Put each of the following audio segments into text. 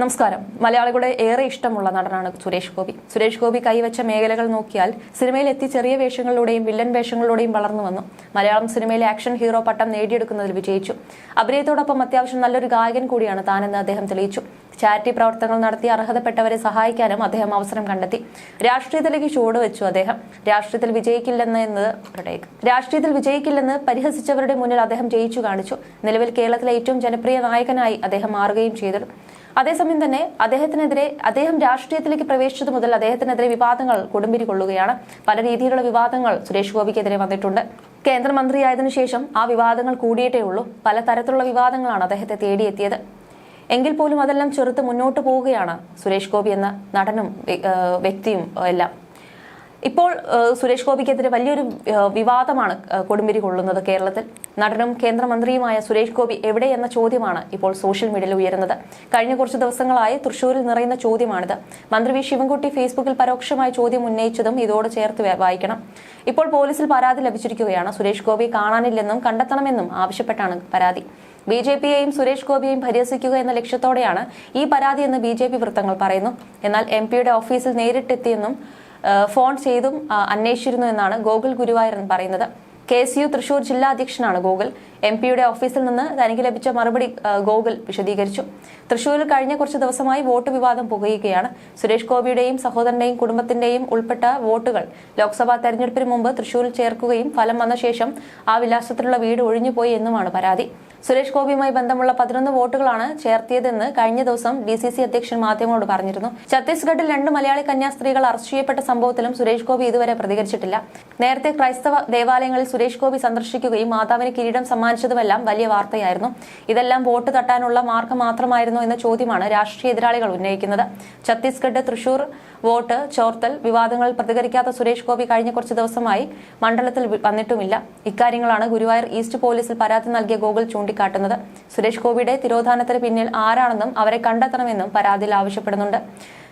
നമസ്കാരം. മലയാളികളുടെ ഏറെ ഇഷ്ടമുള്ള നടനാണ് സുരേഷ് ഗോപി. സുരേഷ് ഗോപി കൈവച്ച മേഖലകൾ നോക്കിയാൽ സിനിമയിൽ എത്തി ചെറിയ വേഷങ്ങളിലൂടെയും വില്ലൻ വേഷങ്ങളിലൂടെയും വളർന്നു വന്നു. മലയാളം സിനിമയിലെ ആക്ഷൻ ഹീറോ പട്ടം നേടിയെടുക്കുന്നതിൽ വിജയിച്ചു. അഭിനയത്തോടൊപ്പം അത്യാവശ്യം നല്ലൊരു ഗായകൻ കൂടിയാണ് താനെന്ന് അദ്ദേഹം തെളിയിച്ചു. ചാരിറ്റി പ്രവർത്തനങ്ങൾ നടത്തി അർഹതപ്പെട്ടവരെ സഹായിക്കാനും അദ്ദേഹം അവസരം കണ്ടെത്തി. രാഷ്ട്രീയത്തിലേക്ക് ചുവടുവെച്ചു അദ്ദേഹം. രാഷ്ട്രീയത്തിൽ വിജയിക്കില്ലെന്ന് രാഷ്ട്രീയത്തിൽ വിജയിക്കില്ലെന്ന് പരിഹസിച്ചവരുടെ മുന്നിൽ അദ്ദേഹം ജയിച്ചു കാണിച്ചു. നിലവിൽ കേരളത്തിലെ ഏറ്റവും ജനപ്രിയ നായകനായി അദ്ദേഹം മാറുകയും ചെയ്തു. അതേസമയം തന്നെ അദ്ദേഹത്തിനെതിരെ അദ്ദേഹം രാഷ്ട്രീയത്തിലേക്ക് പ്രവേശിച്ചത് മുതൽ അദ്ദേഹത്തിനെതിരെ വിവാദങ്ങൾ കൊടുമ്പിരി കൊള്ളുകയാണ് പല രീതിയിലുള്ള വിവാദങ്ങൾ സുരേഷ് ഗോപിക്കെതിരെ വന്നിട്ടുണ്ട്. കേന്ദ്രമന്ത്രിയായതിനു ശേഷം ആ വിവാദങ്ങൾ കൂടിയിട്ടേ ഉള്ളൂ. പല തരത്തിലുള്ള വിവാദങ്ങളാണ് അദ്ദേഹത്തെ തേടിയെത്തിയത്. എങ്കിൽ പോലും അതെല്ലാം ചെറുത്ത് മുന്നോട്ട് പോവുകയാണ് സുരേഷ് ഗോപി എന്ന നടനും വ്യക്തിയും എല്ലാം. ഇപ്പോൾ സുരേഷ് ഗോപിക്കെതിരെ വലിയൊരു വിവാദമാണ് കൊടുമ്പിരി കൊള്ളുന്നത് കേരളത്തിൽ. നടനും കേന്ദ്രമന്ത്രിയുമായ സുരേഷ് ഗോപി എവിടെ എന്ന ചോദ്യമാണ് ഇപ്പോൾ സോഷ്യൽ മീഡിയയിൽ ഉയരുന്നത്. കഴിഞ്ഞ കുറച്ച് ദിവസങ്ങളായി തൃശൂരിൽ നിറയുന്ന ചോദ്യമാണിത്. മന്ത്രി വി ശിവൻകുട്ടി ഫേസ്ബുക്കിൽ പരോക്ഷമായ ചോദ്യം ഉന്നയിച്ചതും ഇതോട് ചേർത്ത് വായിക്കണം. ഇപ്പോൾ പോലീസിൽ പരാതി ലഭിച്ചിരിക്കുകയാണ്. സുരേഷ് ഗോപി കാണാനില്ലെന്നും കണ്ടെത്തണമെന്നും ആവശ്യപ്പെട്ടാണ് പരാതി. ബി ജെ പിയെയും സുരേഷ് ഗോപിയെയും പരിഹസിക്കുക എന്ന ലക്ഷ്യത്തോടെയാണ് ഈ പരാതി എന്ന് ബി ജെ പി വൃത്തങ്ങൾ പറയുന്നു. എന്നാൽ എം പിയുടെ ഓഫീസിൽ നേരിട്ടെത്തിയെന്നും ഫോൺ ചെയ്തും അന്വേഷിച്ചിരുന്നു എന്നാണ് ഗോകുൽ ഗുരുവായൂരൻ പറയുന്നത്. കെ എസ് യു തൃശൂർ ജില്ലാ അധ്യക്ഷനാണ് ഗോകുൽ. എം പിയുടെ ഓഫീസിൽ നിന്ന് തനിക്ക് ലഭിച്ച മറുപടി ഗോകുൽ വിശദീകരിച്ചു. തൃശൂരിൽ കഴിഞ്ഞ കുറച്ച് ദിവസമായി വോട്ട് വിവാദം പുകയുകയാണ്. സുരേഷ് ഗോപിയുടെയും സഹോദരന്റെയും കുടുംബത്തിന്റെയും ഉൾപ്പെട്ട വോട്ടുകൾ ലോക്സഭാ തെരഞ്ഞെടുപ്പിന് മുമ്പ് തൃശൂരിൽ ചേർക്കുകയും ഫലം വന്ന ശേഷം ആ വിലാസത്തിലുള്ള വീട് ഒഴിഞ്ഞുപോയി എന്നുമാണ് പരാതി. സുരേഷ് ഗോപിയുമായി ബന്ധമുള്ള പതിനൊന്ന് വോട്ടുകളാണ് ചേർത്തിയതെന്ന് കഴിഞ്ഞ ദിവസം ഡി സി സി അധ്യക്ഷൻ മാധ്യമങ്ങളോട് പറഞ്ഞിരുന്നു. ഛത്തീസ്ഗഡിൽ രണ്ട് മലയാളി കന്യാസ്ത്രീകൾ അറസ്റ്റ് ചെയ്യപ്പെട്ട സംഭവത്തിലും സുരേഷ് ഗോപി ഇതുവരെ പ്രതികരിച്ചിട്ടില്ല. നേരത്തെ ക്രൈസ്തവ ദേവാലയങ്ങളിൽ സുരേഷ് ഗോപി സന്ദർശിക്കുകയും മാതാവിന് കിരീടം സമ്മാനിച്ചതുമെല്ലാം വലിയ വാർത്തയായിരുന്നു. ഇതെല്ലാം വോട്ട് തട്ടാനുള്ള മാർഗം മാത്രമായിരുന്നോ എന്ന ചോദ്യമാണ് രാഷ്ട്രീയ എതിരാളികൾ ഉന്നയിക്കുന്നത്. ഛത്തീസ്ഗഡ് തൃശൂർ വോട്ട് ചോർത്തൽ വിവാദങ്ങളിൽ പ്രതികരിക്കാത്ത സുരേഷ് ഗോപി കഴിഞ്ഞ കുറച്ച് ദിവസമായി മണ്ഡലത്തിൽ വന്നിട്ടുമില്ല. ഇക്കാര്യങ്ങളാണ് ഗുരുവായൂർ ഈസ്റ്റ് പോലീസിൽ പരാതി നൽകിയ ഗോകുൽ ചൂണ്ടിക്കാട്ടുന്നത്. സുരേഷ് ഗോപിയുടെ തിരോധാനത്തിന് പിന്നിൽ ആരാണെന്നും അവരെ കണ്ടെത്തണമെന്നും പരാതിയിൽ ആവശ്യപ്പെടുന്നുണ്ട്.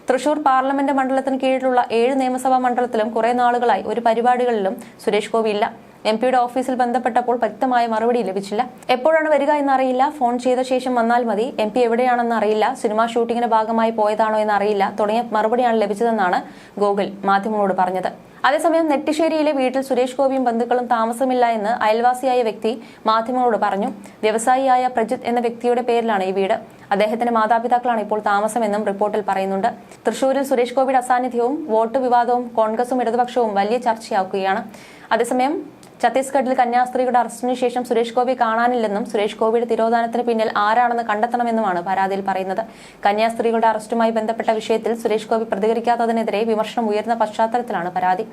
തൃശൂർ പാർലമെന്റ് മണ്ഡലത്തിന് കീഴിലുള്ള ഏഴ് നിയമസഭാ മണ്ഡലത്തിലും കുറെ നാളുകളായി ഒരു പരിപാടികളിലും സുരേഷ് ഗോപി ഇല്ല എം പിയുടെ ഓഫീസിൽ ബന്ധപ്പെട്ടപ്പോൾ വ്യക്തമായ മറുപടി ലഭിച്ചില്ല. എപ്പോഴാണ് വരിക എന്നറിയില്ല. ഫോൺ ചെയ്ത ശേഷം വന്നാൽ മതി. എം പി എവിടെയാണെന്ന് അറിയില്ല. സിനിമാ ഷൂട്ടിങ്ങിന്റെ ഭാഗമായി പോയതാണോ എന്ന് അറിയില്ല തുടങ്ങിയ മറുപടിയാണ് ലഭിച്ചതെന്നാണ് ഗോകുൽ മാധ്യമങ്ങളോട് പറഞ്ഞത്. അതേസമയം നെട്ടിശ്ശേരിയിലെ വീട്ടിൽ സുരേഷ് ഗോപിയും ബന്ധുക്കളും താമസമില്ല എന്ന് അയൽവാസിയായ വ്യക്തി മാധ്യമങ്ങളോട് പറഞ്ഞു. വ്യവസായിയായ പ്രജിത് എന്ന വ്യക്തിയുടെ പേരിലാണ് ഈ വീട്. അദ്ദേഹത്തിന്റെ മാതാപിതാക്കളാണ് ഇപ്പോൾ താമസമെന്നും റിപ്പോർട്ടിൽ പറയുന്നുണ്ട്. തൃശൂരിൽ സുരേഷ് ഗോപിയുടെ അസാന്നിധ്യവും വോട്ട് വിവാദവും കോൺഗ്രസും ഇടതുപക്ഷവും വലിയ ചർച്ചയാക്കുകയാണ് അതേസമയം ഛത്തീസ്ഗഡിൽ കന്യാസ്ത്രീയുടെ അറസ്റ്റിന് ശേഷം സുരേഷ് ഗോപി കാണാനില്ലെന്നും സുരേഷ് ഗോപിയുടെ തിരോധാനത്തിന് പിന്നിൽ ആരാണെന്ന് കണ്ടെത്തണമെന്നുമാണ് പരാതിയിൽ പറയുന്നത്. കന്യാസ്ത്രീകളുടെ അറസ്റ്റുമായി ബന്ധപ്പെട്ട വിഷയത്തിൽ സുരേഷ് ഗോപി പ്രതികരിക്കാത്തതിനെതിരെ വിമർശനം ഉയർന്ന പശ്ചാത്തലത്തിലാണ് പരാതി.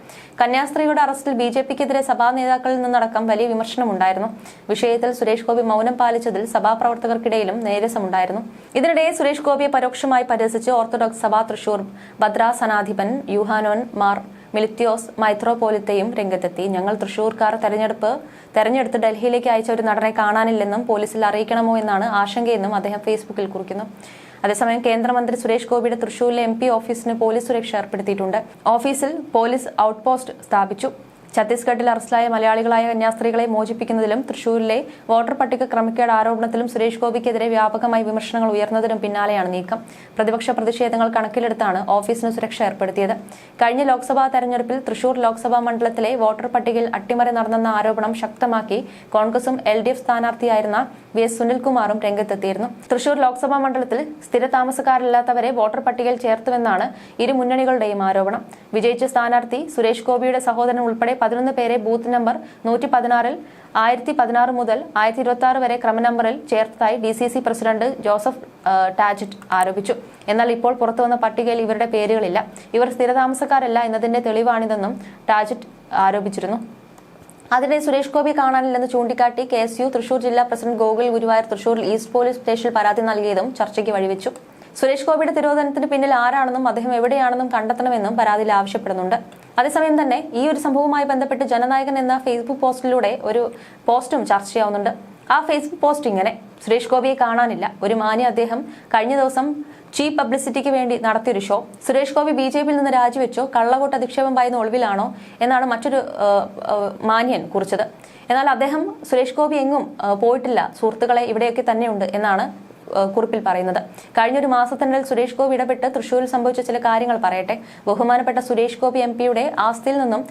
കന്യാസ്ത്രീയുടെ അറസ്റ്റിൽ ബി ജെ പിക്കെതിരെ സഭാ നേതാക്കളിൽ നിന്നടക്കം വലിയ വിമർശനമുണ്ടായിരുന്നു. വിഷയത്തിൽ സുരേഷ് ഗോപി മൗനം പാലിച്ചതിൽ സഭാപ്രവർത്തകർക്കിടയിലും നേരസമുണ്ടായിരുന്നു. ഇതിനിടെ സുരേഷ് ഗോപിയെ പരോക്ഷമായി പരിഹസിച്ച് ഓർത്തഡോക്സ് സഭ തൃശൂർ ഭദ്രാസനാധിപൻ യുഹാനോൻ മാർ മിലിത്യോസ് മൈത്രോപോലിത്തയും രംഗത്തെത്തി. ഞങ്ങൾ തൃശൂർക്കാർ തെരഞ്ഞെടുപ്പ് തെരഞ്ഞെടുത്ത് ഡൽഹിയിലേക്ക് അയച്ച ഒരു നടനെ കാണാനില്ലെന്നും പോലീസിൽ അറിയിക്കണമോ എന്നാണ് ആശങ്കയെന്നും അദ്ദേഹം ഫേസ്ബുക്കിൽ കുറിക്കുന്നു. അതേസമയം കേന്ദ്രമന്ത്രി സുരേഷ് ഗോപിയുടെ തൃശൂരിലെ എം ഓഫീസിന് പോലീസ് സുരക്ഷ ഏർപ്പെടുത്തിയിട്ടുണ്ട്. ഓഫീസിൽ പോലീസ് ഔട്ട് പോസ്റ്റ് സ്ഥാപിച്ചു. ഛത്തീസ്ഗഡിൽ അറസ്റ്റിലായ മലയാളികളായ കന്യാസ്ത്രീകളെ മോചിപ്പിക്കുന്നതിലും തൃശൂരിലെ വോട്ടർ പട്ടിക ക്രമക്കേട് ആരോപണത്തിലും സുരേഷ് ഗോപിക്കെതിരെ വ്യാപകമായി വിമർശനങ്ങൾ ഉയർന്നതിനും പിന്നാലെയാണ് നീക്കം. പ്രതിപക്ഷ പ്രതിഷേധങ്ങൾ കണക്കിലെടുത്താണ് ഓഫീസിന് സുരക്ഷ ഏർപ്പെടുത്തിയത്. കഴിഞ്ഞ ലോക്സഭാ തെരഞ്ഞെടുപ്പിൽ തൃശൂർ ലോക്സഭാ മണ്ഡലത്തിലെ വോട്ടർ പട്ടികയിൽ അട്ടിമറി നടന്നെന്ന ആരോപണം ശക്തമാക്കി കോൺഗ്രസും എൽ ഡി എഫ് സ്ഥാനാർത്ഥിയായിരുന്ന വി എസ് സുനിൽകുമാറും രംഗത്തെത്തിയിരുന്നു. തൃശൂർ ലോക്സഭാ മണ്ഡലത്തിൽ സ്ഥിര താമസക്കാരില്ലാത്തവരെ വോട്ടർ പട്ടികയിൽ ചേർത്തുവെന്നാണ് ഇരു മുന്നണികളുടെയും ആരോപണം. വിജയിച്ച സ്ഥാനാർത്ഥി സുരേഷ് ഗോപിയുടെ സഹോദരൻ ഉൾപ്പെടെ പതിനൊന്ന് പേരെ ബൂത്ത് നമ്പർ നൂറ്റി പതിനാറിൽ ആയിരത്തി പതിനാറ് മുതൽ ആയിരത്തി ഇരുപത്തി ആറ് വരെ ക്രമനമ്പറിൽ ചേർത്തതായി D C C president Joseph Tajit ആരോപിച്ചു. എന്നാൽ ഇപ്പോൾ പുറത്തുവന്ന പട്ടികയിൽ ഇവരുടെ പേരുകളില്ല. ഇവർ സ്ഥിരതാമസക്കാരല്ല എന്നതിന്റെ തെളിവാണിതെന്നും ടാജിറ്റ് ആരോപിച്ചിരുന്നു. അതിനിടെ സുരേഷ് ഗോപി കാണാനില്ലെന്ന് ചൂണ്ടിക്കാട്ടി കെ എസ് യു തൃശൂർ ജില്ലാ president Gokul Guruvayur Thrissur east police സ്റ്റേഷനിൽ പരാതി നൽകിയതും ചർച്ചയ്ക്ക് വഴിവെച്ചു. സുരേഷ് ഗോപിയുടെ തിരോധനത്തിന് പിന്നിൽ ആരാണെന്നും അദ്ദേഹം എവിടെയാണെന്നും കണ്ടെത്തണമെന്നും പരാതിയിൽ ആവശ്യപ്പെടുന്നുണ്ട്. അതേസമയം തന്നെ ഈ ഒരു സംഭവവുമായി ബന്ധപ്പെട്ട് ജനനായകൻ എന്ന ഫേസ്ബുക്ക് പോസ്റ്റിലൂടെ ഒരു പോസ്റ്റും ചർച്ച ചെയ്യാവുന്നുണ്ട്. ആ ഫേസ്ബുക്ക് പോസ്റ്റ് ഇങ്ങനെ സുരേഷ് ഗോപിയെ കാണാനില്ല. ഒരു മാന്യ അദ്ദേഹം കഴിഞ്ഞ ദിവസം ചീപ്പ് പബ്ലിസിറ്റിക്ക് വേണ്ടി നടത്തിയൊരു show. Suresh Gopi B J പിയിൽ നിന്ന് രാജിവെച്ചോ? കള്ളവോട്ട് അധിക്ഷേപം പായുന്ന ഒളിവിലാണോ? എന്നാണ് മറ്റൊരു മാന്യൻ കുറിച്ചത്. എന്നാൽ അദ്ദേഹം സുരേഷ് ഗോപി എങ്ങും പോയിട്ടില്ല. സുഹൃത്തുക്കളെ ഇവിടെയൊക്കെ തന്നെയുണ്ട് എന്നാണ് കുറിപ്പിൽ പറയുന്നത്. കഴിഞ്ഞൊരു മാസത്തിനിടയിൽ സുരേഷ് ഗോപി ഇടപെട്ട് തൃശൂരിൽ സംഭവിച്ച ചില കാര്യങ്ങൾ പറയട്ടെ. ബഹുമാനപ്പെട്ട സുരേഷ് ഗോപി എം പിയുടെ ആസ്തിയിൽ നിന്നും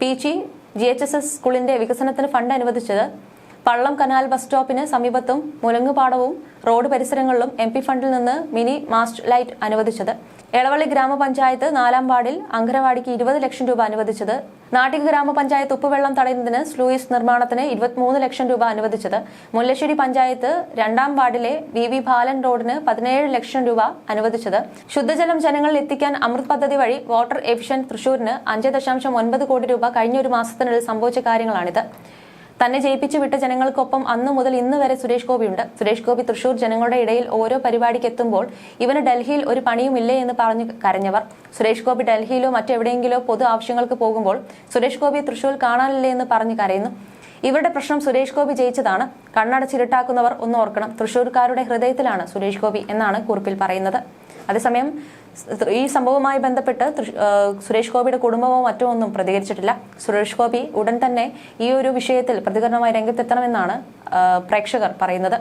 P G G H S S സ്കൂളിന്റെ വികസനത്തിന് ഫണ്ട് അനുവദിച്ചത് പള്ളം കനാൽ ബസ് സ്റ്റോപ്പിന് സമീപത്തും മുലങ്ങുപാടവും റോഡ് പരിസരങ്ങളിലും എം ഫണ്ടിൽ നിന്ന് മിനി മാസ്റ്റ് ലൈറ്റ് അനുവദിച്ചത്. എളവള്ളി ഗ്രാമപഞ്ചായത്ത് നാലാം വാർഡിൽ അങ്കരവാടിക്ക് ഇരുപത് ലക്ഷം രൂപ അനുവദിച്ചത്. നാട്ടിക ഗ്രാമപഞ്ചായത്ത് ഉപ്പുവെള്ളം തടയുന്നതിന് സ്ലൂയിസ് നിർമ്മാണത്തിന് ഇരുപത്തിമൂന്ന് ലക്ഷം രൂപ അനുവദിച്ചത്. മുല്ലശ്ശേരി പഞ്ചായത്ത് രണ്ടാം വാർഡിലെ വി വി ബാലൻ റോഡിന് പതിനേഴ് ലക്ഷം രൂപ അനുവദിച്ചത്. ശുദ്ധജലം ജനങ്ങളിൽ എത്തിക്കാൻ അമൃത് പദ്ധതി വഴി വാട്ടർ എഫിഷ്യൻ തൃശൂരിന് അഞ്ച് ദശാംശം ഒൻപത് കോടി രൂപ കഴിഞ്ഞ ഒരു മാസത്തിനുള്ളിൽ സംഭവിച്ച കാര്യങ്ങളാണിത്. തന്നെ ജയിപ്പിച്ചു വിട്ട ജനങ്ങൾക്കൊപ്പം അന്നു മുതൽ ഇന്ന് വരെ സുരേഷ് ഗോപിയുണ്ട് സുരേഷ് ഗോപി തൃശൂർ ജനങ്ങളുടെ ഇടയിൽ ഓരോ പരിപാടിക്ക് എത്തുമ്പോൾ ഇവന് ഡൽഹിയിൽ ഒരു പണിയുമില്ലേ എന്ന് പറഞ്ഞു കരഞ്ഞവർ. സുരേഷ് ഗോപി ഡൽഹിയിലോ മറ്റെവിടെയെങ്കിലോ പൊതു ആവശ്യങ്ങൾക്ക് പോകുമ്പോൾ സുരേഷ് ഗോപി തൃശൂർ കാണാനില്ലേ എന്ന് പറഞ്ഞു കരയുന്നു. ഇവരുടെ പ്രശ്നം സുരേഷ് ഗോപി ജയിച്ചതാണ്. കണ്ണടച്ചിരുട്ടാക്കുന്നവർ ഒന്ന് ഓർക്കണം. തൃശൂർക്കാരുടെ ഹൃദയത്തിലാണ് സുരേഷ് ഗോപി എന്നാണ് കുറിപ്പിൽ പറയുന്നത്. അതേസമയം ഈ സംഭവവുമായി ബന്ധപ്പെട്ട് സുരേഷ് ഗോപിയുടെ കുടുംബമോ മറ്റോ ഒന്നും പ്രതികരിച്ചിട്ടില്ല. സുരേഷ് ഗോപി ഉടൻ തന്നെ ഈ ഒരു വിഷയത്തിൽ പ്രതികരണമായി രംഗത്തെത്തണമെന്നാണ് പ്രേക്ഷകർ പറയുന്നത്.